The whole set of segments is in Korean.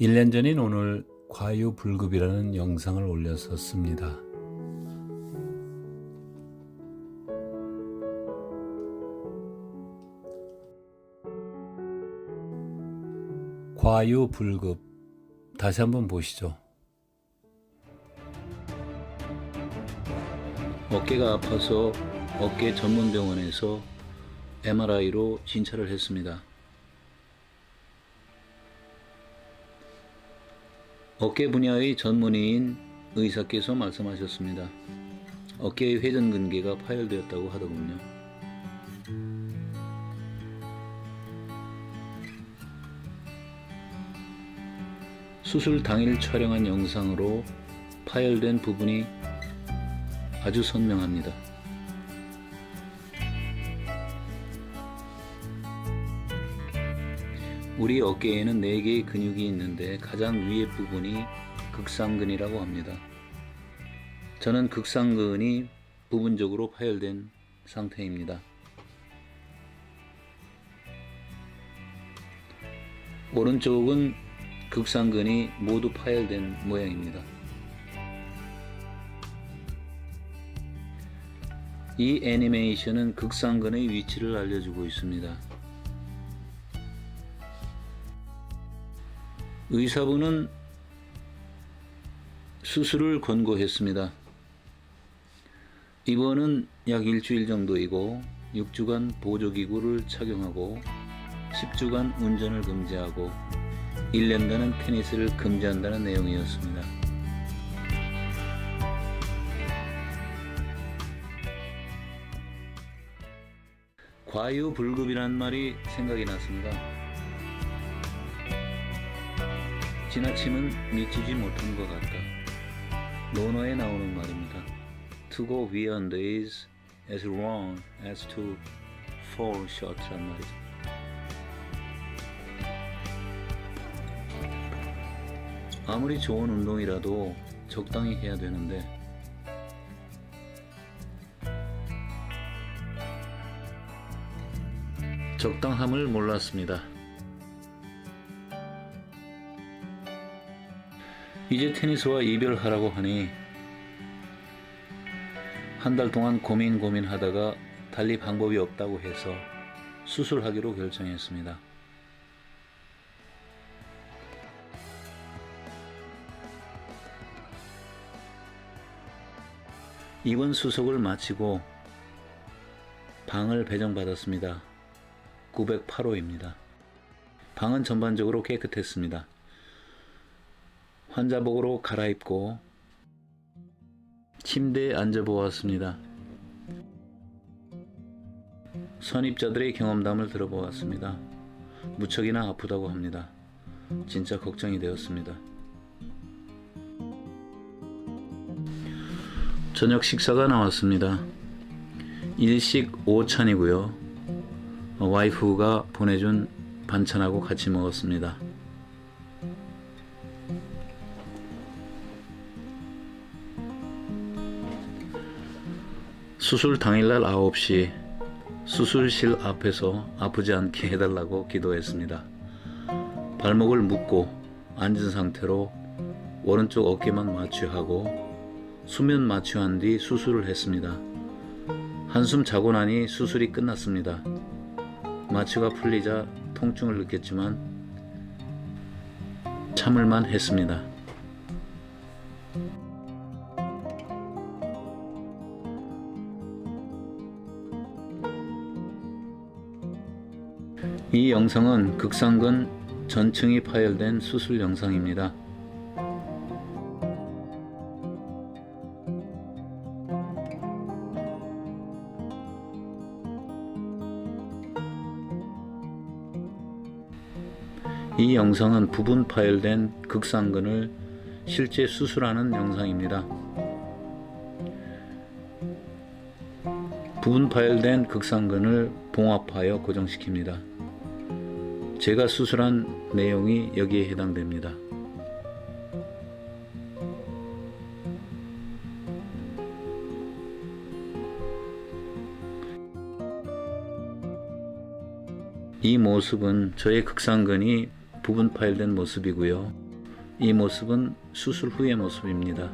1년 전인 오늘 과유불급이라는 영상을 올렸었습니다. 과유불급 다시 한번 보시죠. 어깨가 아파서 어깨 전문 병원에서 MRI로 진찰을 했습니다. 어깨 분야의 전문의인 의사께서 말씀하셨습니다. 어깨의 회전근개가 파열되었다고 하더군요. 수술 당일 촬영한 영상으로 파열된 부분이 아주 선명합니다. 우리 어깨에는 4개의 근육이 있는데 가장 위에 부분이 극상근이라고 합니다. 저는 극상근이 부분적으로 파열된 상태입니다. 오른쪽은 극상근이 모두 파열된 모양입니다. 이 애니메이션은 극상근의 위치를 알려주고 있습니다. 의사분은 수술을 권고했습니다. 입원은 약 일주일 정도이고 6주간 보조기구를 착용하고 10주간 운전을 금지하고 1년간은 테니스를 금지한다는 내용이었습니다. 과유불급이라는 말이 생각이 났습니다. 지나치면 미치지 못한 것 같다. 논어에 나오는 말입니다. To go beyond is as wrong as to fall short란 말이죠. 아무리 좋은 운동이라도 적당히 해야 되는데 적당함을 몰랐습니다. 이제 테니스와 이별하라고 하니 한 달 동안 고민 고민하다가 달리 방법이 없다고 해서 수술하기로 결정했습니다. 입원 수속을 마치고 방을 배정받았습니다. 908호입니다. 방은 전반적으로 깨끗했습니다. 환자복으로 갈아입고 침대에 앉아보았습니다. 선입자들의 경험담을 들어보았습니다. 무척이나 아프다고 합니다. 진짜 걱정이 되었습니다. 저녁 식사가 나왔습니다. 일식 5찬이고요. 와이프가 보내준 반찬하고 같이 먹었습니다. 수술 당일날 9시 수술실 앞에서 아프지 않게 해달라고 기도했습니다. 발목을 묶고 앉은 상태로 오른쪽 어깨만 마취하고 수면 마취한 뒤 수술을 했습니다. 한숨 자고 나니 수술이 끝났습니다. 마취가 풀리자 통증을 느꼈지만 참을만 했습니다. 이 영상은 극상근 전층이 파열된 수술 영상입니다. 이 영상은 부분 파열된 극상근을 실제 수술하는 영상입니다. 부분 파열된 극상근을 봉합하여 고정시킵니다. 제가 수술한 내용이 여기에 해당됩니다. 이 모습은 저의 극상근이 부분 파열된 모습이고요. 이 모습은 수술 후의 모습입니다.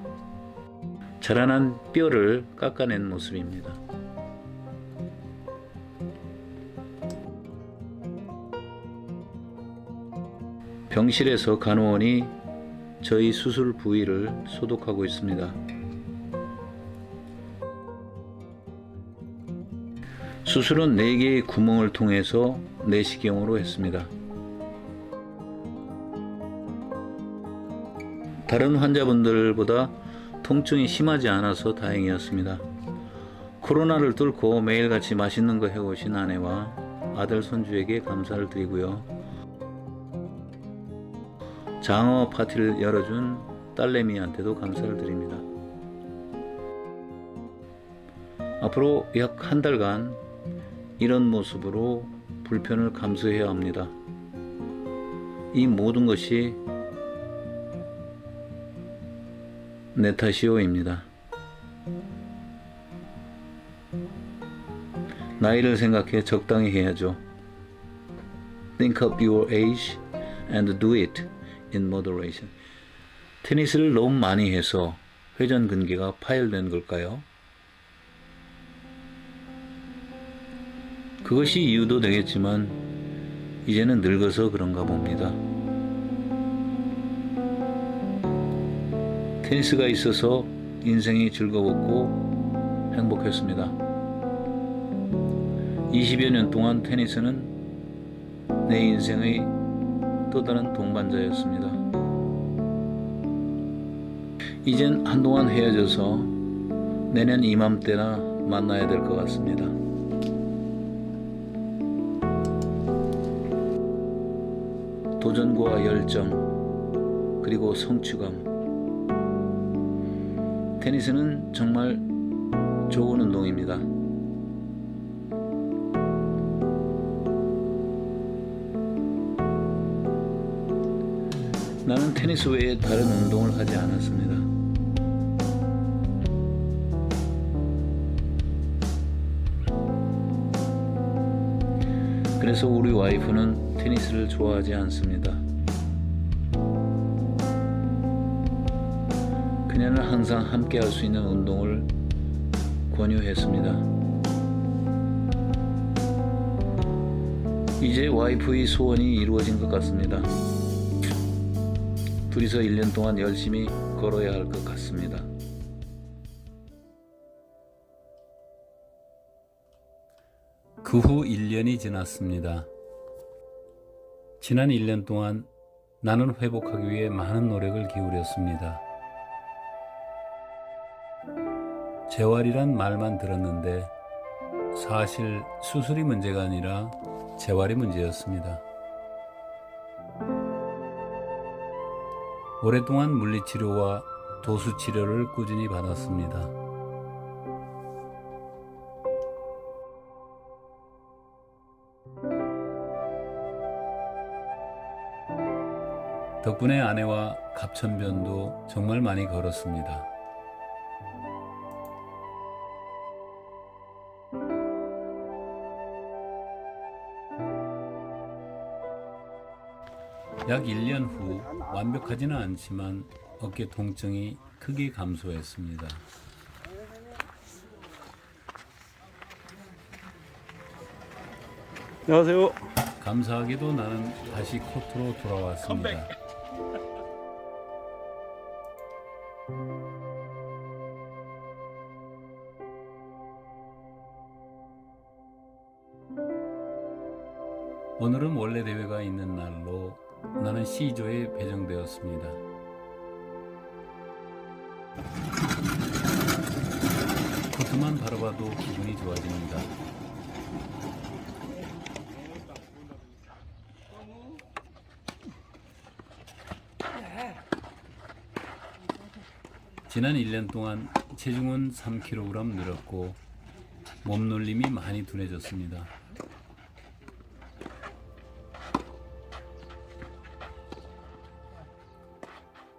자라난 뼈를 깎아낸 모습입니다. 병실에서 간호원이 저희 수술 부위를 소독하고 있습니다. 수술은 4개의 구멍을 통해서 내시경으로 했습니다. 다른 환자분들보다 통증이 심하지 않아서 다행이었습니다. 코로나를 뚫고 매일같이 맛있는 거 해오신 아내와 아들 손주에게 감사를 드리고요. 장어 파티를 열어준 딸내미한테도 감사를 드립니다. 앞으로 약 한 달간 이런 모습으로 불편을 감수해야 합니다. 이 모든 것이 내 탓이오입니다. 나이를 생각해 적당히 해야죠. Think of your age and do it in moderation. 테니스를 너무 많이 해서 회전 근개가 파열된 걸까요? 그것이 이유도 되겠지만 이제는 늙어서 그런가 봅니다. 테니스가 있어서 인생이 즐거웠고 행복했습니다. 20여 년 동안 테니스는 내 인생의 또 다른 동반자였습니다. 이젠 한동안 헤어져서 내년 이맘때나 만나야 될 것 같습니다. 도전과 열정, 그리고 성취감. 테니스는 정말 좋은 운동입니다. 나는 테니스 외에 다른 운동을 하지 않았습니다. 그래서 우리 와이프는 테니스를 좋아하지 않습니다. 그녀는 항상 함께 할 수 있는 운동을 권유했습니다. 이제 와이프의 소원이 이루어진 것 같습니다. 둘이서 1년 동안 열심히 걸어야 할 것 같습니다. 그 후 1년이 지났습니다. 지난 1년 동안 나는 회복하기 위해 많은 노력을 기울였습니다. 재활이란 말만 들었는데 사실 수술이 문제가 아니라 재활이 문제였습니다. 오랫동안 물리치료와 도수치료를 꾸준히 받았습니다. 덕분에 아내와 갑천변도 정말 많이 걸었습니다. 약 1년 후 완벽하지는 않지만 어깨 통증이 크게 감소했습니다. 안녕하세요. 감사하게도 나는 다시 코트로 돌아왔습니다. 오늘은 원래 대회가 있는 날로 나는 C조에 배정되었습니다. 코트만 바라봐도 기분이 좋아집니다. 지난 1년 동안 체중은 3kg 늘었고 몸놀림이 많이 둔해졌습니다.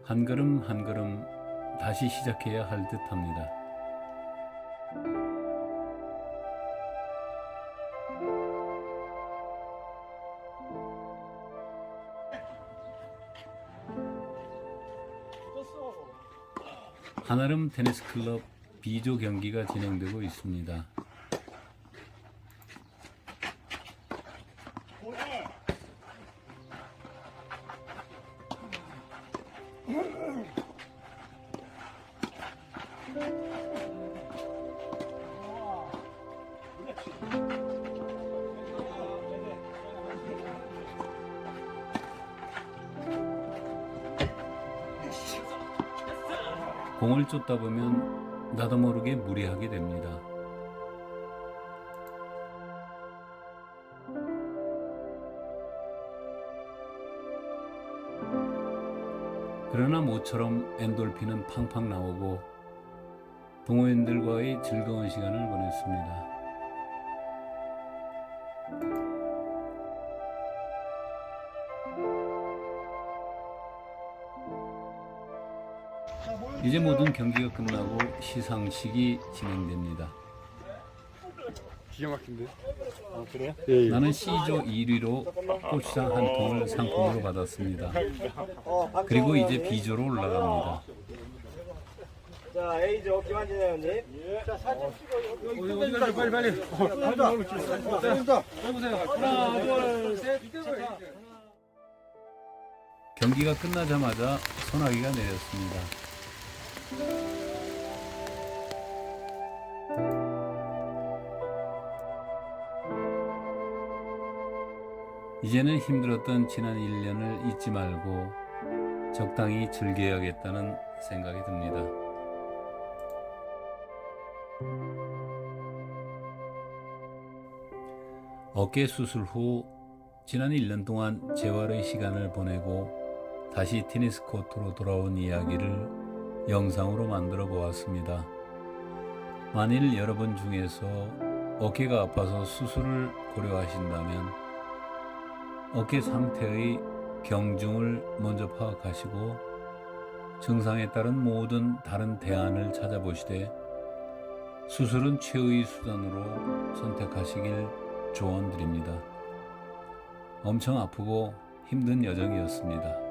한 걸음 한 걸음 다시 시작해야 할 듯 합니다. 한아름 테니스 클럽 B조 경기가 진행되고 있습니다. 공을 쫓다 보면 나도 모르게 무리하게 됩니다. 그러나 모처럼 엔돌핀은 팡팡 나오고 동호인들과의 즐거운 시간을 보냈습니다. 이제 모든 경기가 끝나고 시상식이 진행됩니다. 기가 막힌데. 아 그래요? 예, 예. 나는 C조 1위로 고추장 한 통을 상품으로 받았습니다. 그리고 이제 B조로 올라갑니다. 자, A조 김한진 회원님. 자, 사진 어디 가지 빨리 빨리. 경기가 끝나자마자 소나기가 내렸습니다. 이제는 힘들었던 지난 1년을 잊지 말고 적당히 즐겨야겠다는 생각이 듭니다. 어깨 수술 후 지난 1년 동안 재활의 시간을 보내고 다시 테니스 코트로 돌아온 이야기를 영상으로 만들어 보았습니다. 만일 여러분 중에서 어깨가 아파서 수술을 고려하신다면 어깨 상태의 경중을 먼저 파악하시고 증상에 따른 모든 다른 대안을 찾아보시되 수술은 최후의 수단으로 선택하시길 조언드립니다. 엄청 아프고 힘든 여정이었습니다.